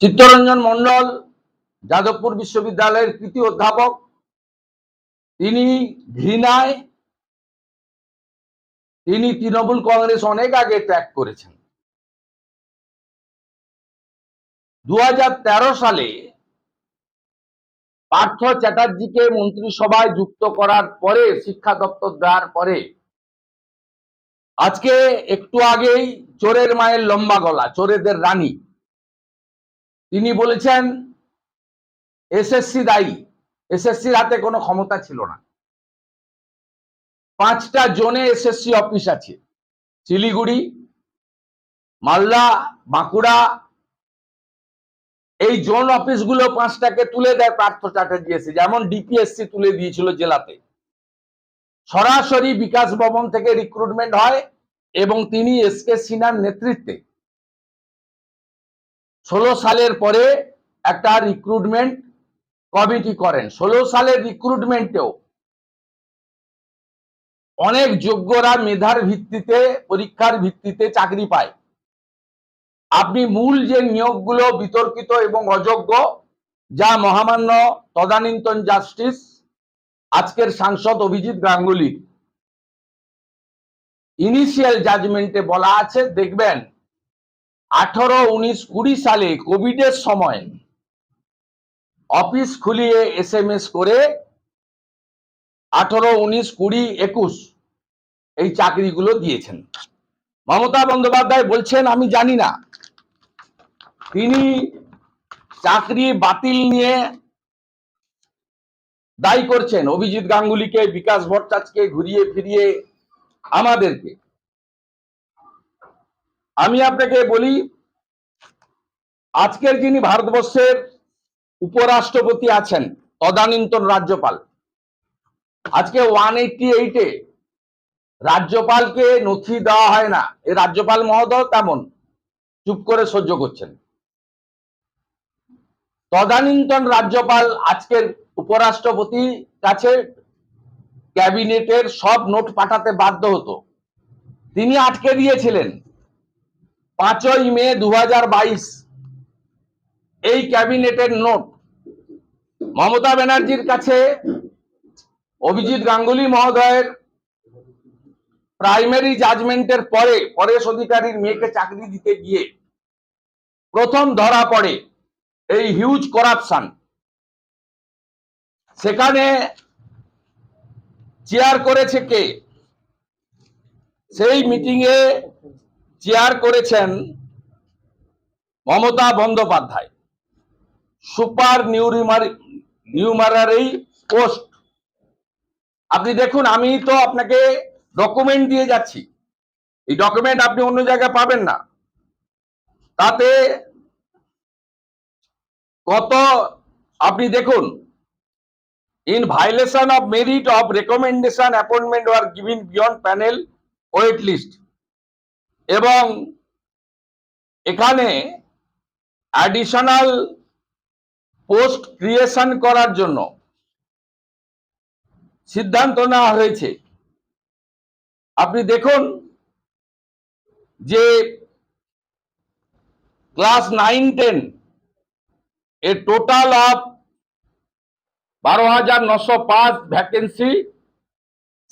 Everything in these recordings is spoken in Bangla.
চিত্তরঞ্জন মন্ডল যাদবপুর বিশ্ববিদ্যালয়ের কৃতি অধ্যাপক, তিনি ঘৃণায়, তিনি তৃণমূল কংগ্রেস অনেক আগে ত্যাগ করেছেন। দু হাজার তেরো সালে পার্থ চ্যাটার্জিকে মন্ত্রিসভায় যুক্ত করার পরে, শিক্ষা দপ্তর দেওয়ার পরে, আজকে একটু আগেই চোরের মায়ের লম্বা গলা, চোরেদের রানী তিনি বলেছেন, এসএসসি দায়ী। এসএসসির হাতে কোনো ক্ষমতা ছিল না। পাঁচটা জোনে এসএসসি অফিস আছে। শিলিগুড়ি, মালদা, বাঁকুড়া। এই জোন অফিসগুলো পাঁচটাকে তুলে দেয় পার্থ চ্যাটার্জি এসে। যেমন ডিপিএসসি তুলে দিয়েছিল জেলাতে। সরাসরি বিকাশ ভবন থেকে রিক্রুটমেন্ট হয় এবং তিনি এস কে সিনহার নেতৃত্বে ষোলো সালের পরে একটা রিক্রুটমেন্ট কমিটি করেন। ষোলো সালের রিক্রুটমেন্টেও অনেক যোগ্যরা মেধার ভিত্তিতে, পরীক্ষার ভিত্তিতে চাকরি পায়। আপনি মূল যে নিয়োগগুলো বিতর্কিত এবং অযোগ্য, যা মহামান্য তদানীন্তন জাস্টিস, আজকের সাংসদ অভিজিৎ গাঙ্গুলির। ইনিশিয়াল জাজমেন্টে বলা আছে, দেখবেন আঠারো উনিশ কুড়ি সালে কোভিডের সময় অফিস খুলিয়ে এস এম এস করে আঠারো উনিশ কুড়ি একুশ এই চাকরিগুলো দিয়েছেন। মমতা বন্দ্যোপাধ্যায় বলছেন, আমি জানি না। তিনি চাকরি বাতিল নিয়ে দায়ী করছেন অভিজিৎ গাঙ্গুলিকে, বিকাশ ভট্টাচার্যকে ঘুরিয়ে ফিরিয়ে আমাদেরকে। আমি আপনাকে বলি, আজকের যিনি ভারতবর্ষের উপরাষ্ট্রপতি আছেন, তদানীন্তন রাজ্যপাল, আজকে ওয়ান এইটটি এইটে রাজ্যপালকে নথি দেওয়া হয় না। এই রাজ্যপাল মহোদয় তেমন চুপ করে সহ্য করছেন। তদানীন্তন রাজ্যপাল আজকের উপরাষ্ট্রপতি কাছে ক্যাবিনেটের সব নোট পাঠাতে বাধ্য হতো। তিনি আটকে দিয়েছিলেন। পাঁচই মে দু হাজার বাইশ। এই ক্যাবিনেটের নোট। মমতা ব্যানার্জির কাছে অভিজিৎ গাঙ্গুলি মহোদয়ের প্রাইমারি জাজমেন্টের পরে পরেশ অধিকারীর মেয়েকে চাকরি দিতে গিয়ে প্রথম ধরা পড়ে এই হিউজ করাপশন। সেখানে চেয়ার করেছে কে? সেই মিটিংয়ে চেয়ার করেছেন Mamata Bandyopadhyay. Super numerary numerary post. আপনি দেখুন, আমি তো আপনাকে ডকুমেন্ট দিয়ে যাচ্ছি। এই ডকুমেন্ট আপনি অন্য জায়গায় পাবেন না। তাতে কত আপনি দেখুন in violation of merit of recommendation appointment R given beyond panel wait list এবং এখানে অ্যাডিশনাল পোস্ট ক্রিয়েশন করার জন্য সিদ্ধান্ত নেওয়া হয়েছে। আপনি দেখুন যে ক্লাস নাইন টেন এ টোটাল অফ বারো হাজার নশো পাঁচ ভ্যাকেন্সি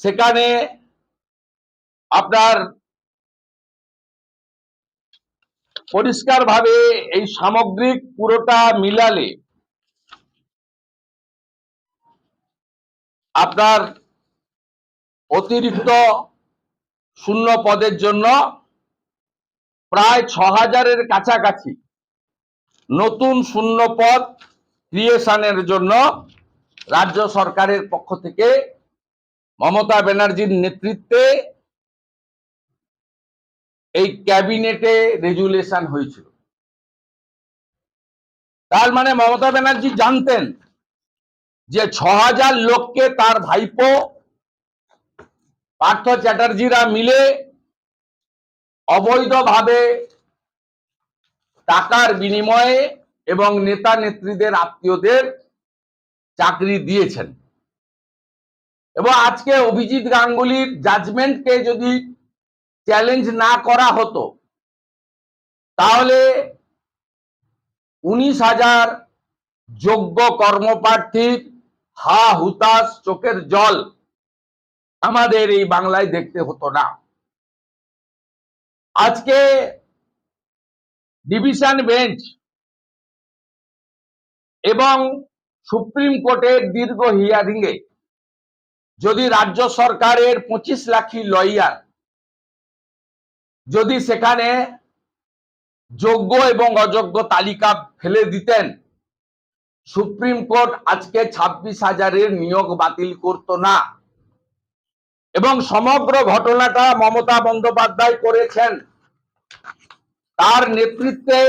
সেখানে আপনার পরিষ্কারভাবে এই সামগ্রিক পুরোটা মিলালে আপনার অতিরিক্ত শূন্য পদের জন্য প্রায় ছ হাজারের কাছাকাছি নতুন শূন্য পদ ক্রিয়েশনের জন্য রাজ্য সরকারের পক্ষ থেকে মমতা ব্যানার্জির নেতৃত্বে এই ক্যাবিনেটে রেজুলেশন হয়েছিল। তার মানে মমতা ব্যানার্জি জানতেন যে ছ হাজার লোককে তার ভাইপো পার্থ চ্যাটার্জিরা মিলে অবৈধভাবে টাকার বিনিময়ে এবং নেতা নেত্রীদের আত্মীয়দের চাকরি দিয়েছেন। এবং আজকে অভিজিৎ গাঙ্গুলির জাজমেন্টকে যদি চ্যালেঞ্জ না করা হতো। তাহলে উনিশ হাজার যোগ্য কর্মপ্রার্থীর হা হুতাশ চোখের জল আমাদের এই বাংলায় দেখতে হতো না। আজকে ডিভিশন বেঞ্চ এবং সুপ্রিম কোর্টের দীর্ঘ হিয়ারিং এ যদি রাজ্য সরকারের পঁচিশ লাখি লয়ার যদি সেখানে যোগ্য এবং অযোগ্য তালিকা ফেলে দিতেন, সুপ্রিম কোর্ট আজকে ছাব্বিশ হাজারের নিয়োগ বাতিল করতো না। এবং সমগ্র ঘটনাটা মমতা বন্দ্যোপাধ্যায় করেছেন। তার নেতৃত্বে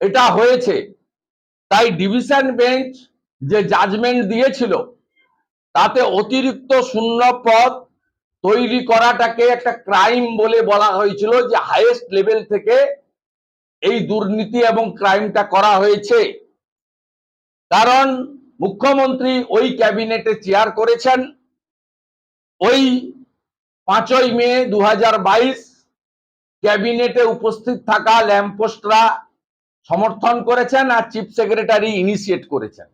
এটা হয়েছে। তাই ডিভিশন বেঞ্চ যে জাজমেন্ট দিয়েছিল, তাতে অতিরিক্ত শূন্য পদ তৈরি করাটাকে একটা ক্রাইম বলে বলা হয়েছিল যে হাইয়েস্ট লেভেল থেকে এই দুর্নীতি এবং ক্রাইমটা করা হয়েছে। কারণ মুখ্যমন্ত্রী ওই ক্যাবিনেটে চেয়ার করেছেন। ওই পাঁচই মে দু হাজার বাইশ ক্যাবিনেটে উপস্থিত থাকা ল্যাম্পপোস্টরা সমর্থন করেছেন আর চিফ সেক্রেটারি ইনিশিয়েট করেছেন।